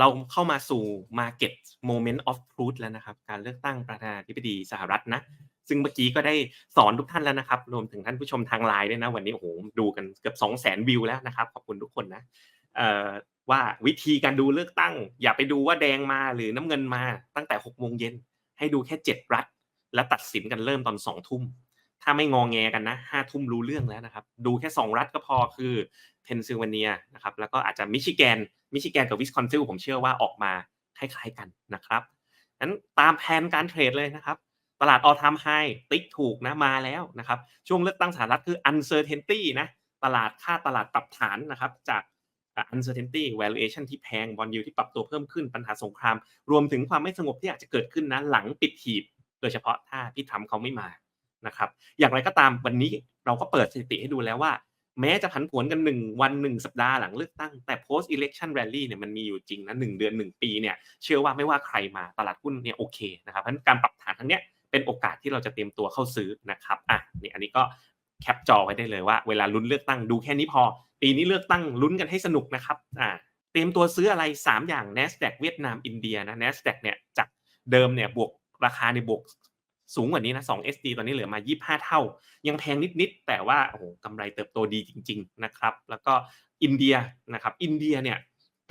เราเข้ามาสู่ Market Moment of Truth แล้วนะครับ การเลือกตั้งประธานาธิบดีสหรัฐนะ ซึ่งเมื่อกี้ก็ได้สอนทุกท่านแล้วนะครับ รวมถึงท่านผู้ชมทางไลน์ด้วยนะ วันนี้โอ้โหดูกันเกือบ 2 0 0 0 0 0 วิวแล้วนะครับ ขอบคุณทุกคนนะว่าวิธีการดูเลือกตั้ง อย่าไปดูว่าแดงมาหรือน้ำเงินมาตั้งแต่6โมงเย็นให้ดูแค่ 7 รัฐ และตัดสินกันเริ่มตอน2ทุ่ม ถ้าไม่งองแงกันนะห้าทุ่มรู้เรื่องแล้วนะครับ ดูแค่ 2 รัฐก็พอคือเพนซิลเวเนียนะครับแล้วก็อาจจะมิชิแกนมิชิแกนกับวิสคอนซิลผมเชื่อว่าออกมาคล้ายๆกันนะครับนั้นตามแผนการเทรดเลยนะครับ ตลาดออทามไฮติ๊กถูกนะมาแล้วนะครับ ช่วงเลือกตั้งสหรัฐคือ uncertainty นะตลาดค่าตลาดปรับฐานนะครับจาก uncertainty valuation ที่แพงบอลยูที่ปรับตัวเพิ่มขึ้นปัญหาสงคราม รวมถึงความไม่สงบที่อาจจะเกิดขึ้นนะหลังปิดหีบ โดยเฉพาะถ้าพี่ทำเขาไม่มา นะครับอย่างไรก็ตามวันนี้เราก็เปิดสถิติให้ดูแล้วว่า แม้จะผันผวนกัน 1 วัน 1 สัปดาห์หลังเลือกตั้งแต่ post election rally เนี่ยมันมีอยู่จริงนะหเดือน 1 ปีเนี่ยเชื่อว่าไม่ว่าใครมาตลาดหุ้นเนี่ยโอเคนะครับเพราะงั้นการปรับฐานทั้งเนี้ยเป็นโอกาสที่เราจะเตรียมตัวเข้าซื้อนะครับอะนี่อันนี้ก็แคปจอไว้ได้เลยว่าเวลาลุ้นเลือกตั้งดูแค่นี้พอ ปีนี้เลือกตั้งลุ้นกันให้สนุกนะครับอ่าเตรียมตัวซื้ออะไร 3 อย่าง NASDAQ เวียดนามอินเดียนะ NASDAQ เนี่ยจากเดิมเนี่ยบวกราคาในบวก สูงกว่านี้นะ2 SD ตอนนี้เหลือมา 25 เท่า ยังแพงนิด ๆ แต่ว่าโอ้โหกำไรเติบโตดีจริง ๆ นะครับ แล้วก็อินเดียนะครับ อินเดียเนี่ย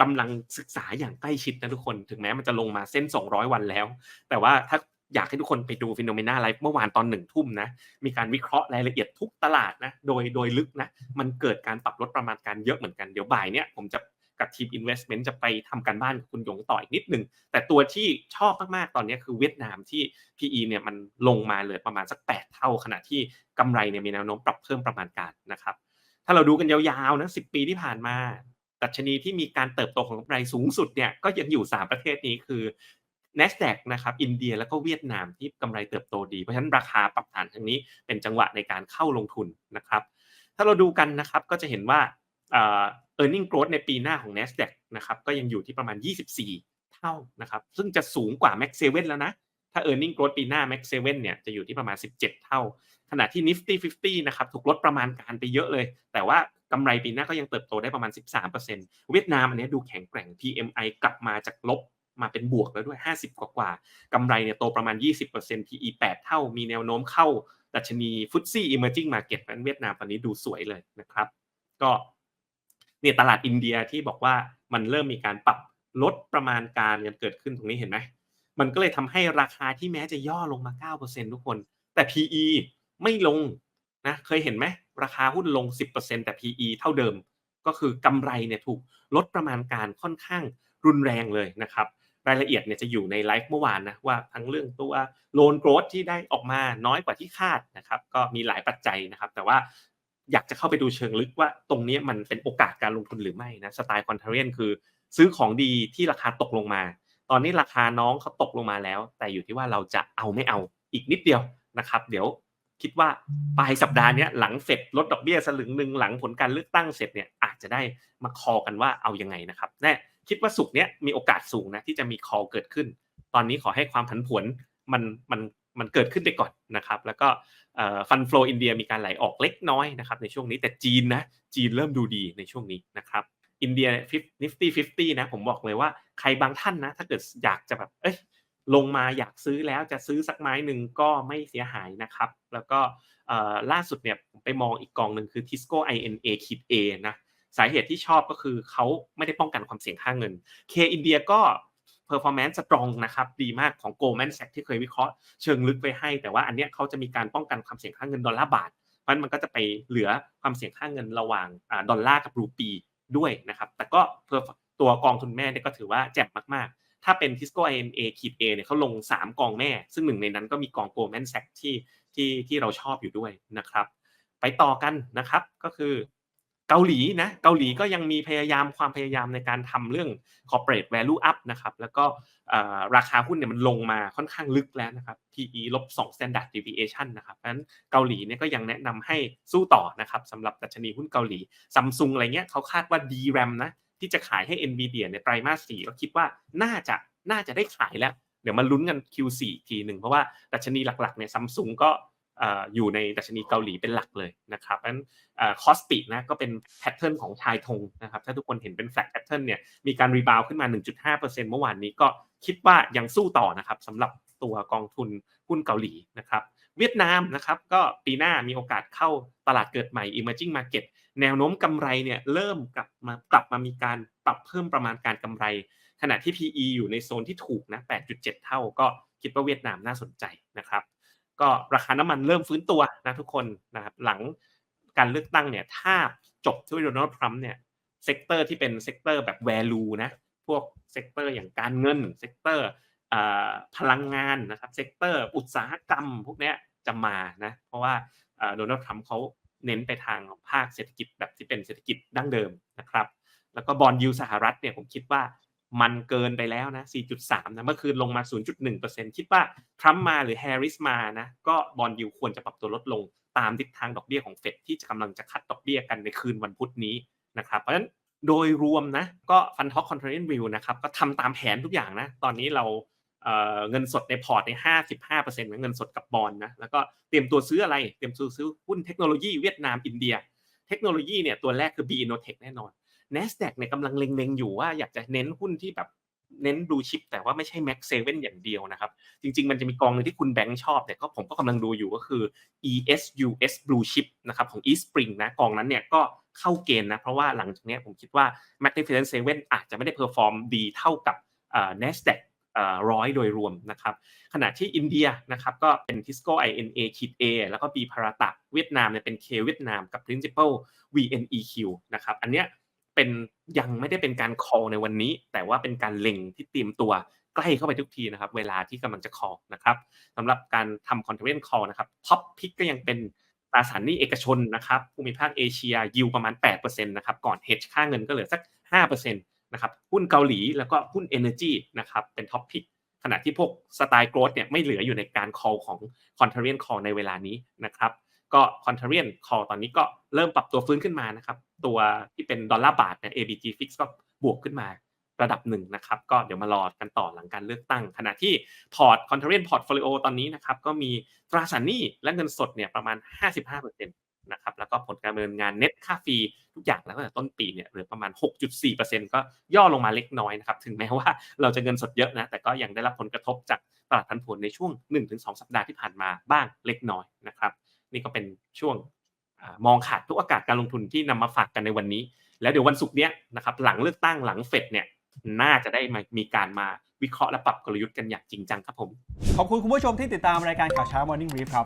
กำลังศึกษาอย่างใกล้ชิดนะทุกคน ถึงแม้มันจะลงมาเส้น 200 วันแล้ว แต่ว่าถ้าอยากให้ทุกคนไปดูฟิโนเมนาไลฟ์เมื่อวานตอนหนึ่งทุ่มนะ มีการวิเคราะห์รายละเอียดทุกตลาดนะ โดยโดยลึกนะ มันเกิดการปรับลดประมาณการเยอะเหมือนกัน เดี๋ยวบ่ายเนี่ยผมจะ กับทีม Investment จะไปทำการบ้านกับคุณหยงต่ออีกนิดหนึ่ง แต่ตัวที่ชอบมาก ๆ ตอนนี้คือเวียดนามที่ PE เนี่ยมันลงมาเลือประมาณสัก 8 เท่า ขณะที่กำไรเนี่ยมีแนวโน้มปรับเพิ่มประมาณการนะครับ ถ้าเราดูกันยาวๆนะ10 ปีที่ผ่านมาดัชนีที่มีการเติบโตของกำไรสูงสุดเนี่ยก็ยังอยู่ 3 ประเทศนี้คือ NASDAQ นะครับอินเดียแล้วก็เวียดนามที่กำไรเติบโตดี เพราะฉะนั้นราคาปรับฐานทางนี้เป็นจังหวะในการเข้าลงทุนนะครับ ถ้าเราดูกันนะครับก็จะเห็นว่า เออ earning growth ในปีหน้าของ NASDAQ นะครับก็ยังอยู่ที่ประมาณ 24 เท่านะครับซึ่งจะสูงกว่า Max 7แล้วนะถ้า earning growth ปีหน้า Max 7เนี่ยจะอยู่ที่ประมาณ 17 เท่า ขณะที่ Nifty 50 นะครับถูกลดประมาณการไปเยอะเลย แต่ว่ากำไรปีหน้าก็ยังเติบโตได้ประมาณ 13%เวียดนามอันนี้ดูแข็งแกร่ง PMI กลับมาจากลบมาเป็นบวกแล้วด้วย 50 กว่ากว่ากำไรเนี่ยโตประมาณ 20% PE 8 เท่า มีแนวโน้มเข้าดัชนีฟุตซี่ emerging market นั้นเวียดนามตอนนี้ดูสวยเลยนะครับ ก็ เนี่ยตลาดอินเดียที่บอกว่ามันเริ่มมีการปรับลดประมาณการกันเกิดขึ้นตรงนี้เห็นไหมมันก็เลยทำให้ราคาที่แม้จะย่อลงมา 9%ทุกคน แต่ PE ไม่ลงนะเคยเห็นไหมราคาหุ้นลง 10%แต่ PE เท่าเดิม ก็คือกำไรเนี่ยถูกลดประมาณการค่อนข้างรุนแรงเลยนะครับรายละเอียดเนี่ยจะอยู่ในไลฟ์เมื่อวานนะว่าทั้งเรื่องตัวโลนโกรดที่ได้ออกมาน้อยกว่าที่คาดนะครับก็มีหลายปัจจัยนะครับ แต่ว่า อยากจะเข้าไปดูเชิงลึกว่าตรงนี้มันเป็นโอกาสการลงทุนหรือไม่นะสไตล์คอนเทเรียนคือซื้อของดีที่ราคาตกลงมา ตอนนี้ราคาน้องเขาตกลงมาแล้ว แต่อยู่ที่ว่าเราจะเอาไม่เอาอีกนิดเดียวนะครับ เดี๋ยวคิดว่าปลายสัปดาห์นี้หลังเสร็จลดดอกเบี้ยสลึงหนึ่งหลังผลการเลือกตั้งเสร็จเนี่ยอาจจะได้มาคอกันว่าเอายังไงนะครับแน่คิดว่าสุกเนี้ยมีโอกาสสูงนะที่จะมีคอเกิดขึ้น ตอนนี้ขอให้ความผันผวนมันมัน มันเกิดขึ้นไปก่อนนะครับ แล้วก็ฟันฟลออินเดียมีการไหลออกเล็กน้อยนะครับในช่วงนี้แต่จีนนะจีนเริ่มดูดีในช่วงนี้นะครับอินเดียนิฟตี้ฟิฟตี้นะผมบอกเลยว่าใครบางท่านนะถ้าเกิดอยากจะแบบเอ้ยลงมาอยากซื้อแล้วจะซื้อสักไม้หนึ่งก็ไม่เสียหายนะครับ แล้วก็ล่าสุดเนี่ยผมไปมองอีกกองหนึ่งคือ Tisco INA คิด A นะสาเหตุที่ชอบก็คือเขาไม่ได้ป้องกันความเสี่ยงค่าเงิน K อินเดียก็ performance strong นะครับดีมากของ Goldman Sachs ที่เคยวิเคราะห์เชิงลึกไปให้ แต่ว่าอันเนี้ยเขาจะมีการป้องกันความเสี่ยงค่าเงินดอลลาร์บาทเพราะมันก็จะไปเหลือความเสี่ยงค่าเงินระหว่างดอลลาร์กับรูปีด้วยนะครับแต่ก็ตัวกองทุนแม่เนี่ยก็ถือว่าแจ่มมากๆ ถ้าเป็น Tisco INA ขีด A เนี่ยเขาลง 3 กองแม่ ซึ่งหนึ่งในนั้นก็มีกอง Goldman Sachs ที่ที่ที่เราชอบอยู่ด้วยนะครับ ไปต่อกันนะครับก็คือ เกาหลีนะเกาหลีก็ยังมีพยายามความพยายามในการทำเรื่อง corporate value up นะครับแล้วก็ราคาหุ้นเนี่ยมันลงมาค่อนข้างลึกแล้วนะครับ PE ลบ2 standard deviation นะครับเพราะฉะนั้นเกาหลีเนี่ยก็ยังแนะนำให้สู้ต่อนะครับสำหรับดัชนีหุ้นเกาหลีซัมซุงอะไรเงี้ยเขาคาดว่า DRAM นะที่จะขายให้ NVIDIA ในไตรมาส4ก็คิดว่าน่าจะน่าจะได้ขายแล้ว เดี๋ยวมาลุ้นกัน Q4 ทีหนึ่งเพราะว่าดัชนีหลักๆเนี่ยซัมซุงก็ อยู่ในดัชนีเกาหลีเป็นหลักเลยนะครับเพราะฉะนั้นคอสปินะก็เป็นแพทเทิร์นของชายธงนะครับ ถ้าทุกคนเห็นเป็นแฟลตแพทเทิร์นเนี่ยมีการรีบาวขึ้นมา 1.5%เมื่อวานนี้ก็คิดว่ายังสู้ต่อนะครับสำหรับตัวกองทุนหุ้นเกาหลีนะครับ เวียดนามนะครับก็ปีหน้ามีโอกาสเข้าตลาดเกิดใหม่ emerging market แนวโน้มกำไรเนี่ยเริ่มกลับมากลับมามีการปรับเพิ่มประมาณการกำไร ขณะที่ PE อยู่ในโซนที่ถูกนะ 8.7 เท่าก็คิดว่าเวียดนามน่าสนใจนะครับ ก็ราคาน้ำมันเริ่มฟื้นตัวนะทุกคนนะครับหลังการเลือกตั้งเนี่ยถ้าจบด้วยโดนัลด์ทรัมป์เนี่ยเซกเตอร์ที่เป็นเซกเตอร์แบบ value นะพวกเซกเตอร์อย่างการเงินเซกเตอร์พลังงานนะครับเซกเตอร์อุตสาหกรรม พวกนี้จะมานะเพราะว่าโดนัลด์ทรัมป์เขาเน้นไปทางภาคเศรษฐกิจแบบที่เป็นเศรษฐกิจดั้งเดิมนะครับ แล้วก็บอลยูสหรัฐเนี่ยผมคิดว่า มันเกินไปแล้วนะ 4.3 นะ เมื่อคืนลงมา 0.1%คิดว่าทรัมป์มาหรือแฮร์ริสมานะ ก็บอลยูควรจะปรับตัวลดลงตามทิศทางดอกเบี้ยของเฟดที่กำลังจะคัดดอกเบี้ยกันในคืนวันพุธนี้นะครับ เพราะฉะนั้นโดยรวมนะ ก็ฟันท็อกคอนเทนต์วิวนะครับ ก็ทำตามแผนทุกอย่างนะ ตอนนี้เราเเงินสดในพอร์ตใน 55%เงินสดกับบอลนะ แล้วก็เตรียมตัวซื้ออะไร เตรียมตัวซื้อหุ้นเทคโนโลยีเวียดนาม อินเดีย เทคโนโลยีเนี่ยตัวแรกคือ B Innotech แน่นอน NASDAQ เนี่ยกำลังเล็งๆอยู่ว่าอยากจะเน้นหุ้นที่แบบเน้นดูชิปแต่ว่าไม่ใช่ Max 7อย่างเดียวนะครับ จริง ๆ มันจะมีกองนึงที่คุณแบงค์ชอบแต่ก็ผมก็กำลังดูอยู่ก็คือ ESUS Blue Chip นะครับของ East Spring นะกองนั้นเนี่ยก็เข้าเกณฑ์นะ เพราะว่าหลังจากนี้ผมคิดว่า Magnificent Seven อาจจะไม่ได้เพอร์ฟอร์มดีเท่ากับ NASDAQ ร้อยโดยรวมนะครับขณะที่อินเดียนะครับก็เป็น Tisco INA ขีด A แล้วก็ B Parata เวียดนามเนี่ยเป็น K เวียดนามกับ Principal VNEQ นะครับอันเนี้ย เป็นยังไม่ได้เป็นการ call ในวันนี้ แต่ว่าเป็นการเล็งที่เตรียมตัวใกล้เข้าไปทุกทีนะครับ เวลาที่กำลังจะ call นะครับสำหรับการทำ content call นะครับ top pick ก็ยังเป็นตราสารหนี้เอกชนนะครับภูมิภาคเอเชียยิวประมาณ8%นะครับก่อน hedge ค่าเงินก็เหลือสัก5%นะครับหุ้นเกาหลีแล้วก็หุ้น energy นะครับเป็น top pick ขณะที่พวกสไตล์โกรดเนี่ยไม่เหลืออยู่ในการ call ของ contrarian call ในเวลานี้นะครับ ก็ contrarian call ตอนนี้ก็เริ่มปรับตัวฟื้นขึ้นมานะครับ ตัวที่เป็นดอลลาร์บาทเนี่ย ABG Fix ก็บวกขึ้นมาระดับหนึ่งนะครับ ก็เดี๋ยวมารอกันต่อหลังการเลือกตั้ง ขณะที่พอร์ต contrarian portfolio ตอนนี้นะครับ ก็มีตราสารหนี้และเงินสดเนี่ยประมาณ 55%นะครับแล้วก็ผลการดำเนินงานเน็ตค่าฟรีทุกอย่างแล้วตั้งแต่ต้นปีเนี่ยเหลือประมาณ 6.4%ก็ย่อลงมาเล็กน้อยนะครับถึงแม้ว่าเราจะเงินสดเยอะนะแต่ก็ยังได้รับผลกระทบจากตลาดพันผลในช่วง 1-2 สัปดาห์ที่ผ่านมาบ้างเล็กน้อยนะครับ นี่ก็เป็นช่วงมองขาดทุกอากาศการลงทุนที่นำมาฝากกันในวันนี้ แล้วเดี๋ยววันศุกร์เนี้ยนะครับหลังเลือกตั้งหลังเฟดเนี่ยน่าจะได้มามีการมาวิเคราะห์และปรับกลยุทธ์กันอย่างจริงจังครับผม ขอบคุณคุณผู้ชมที่ติดตามรายการข่าวเช้า Morning Brief ครับ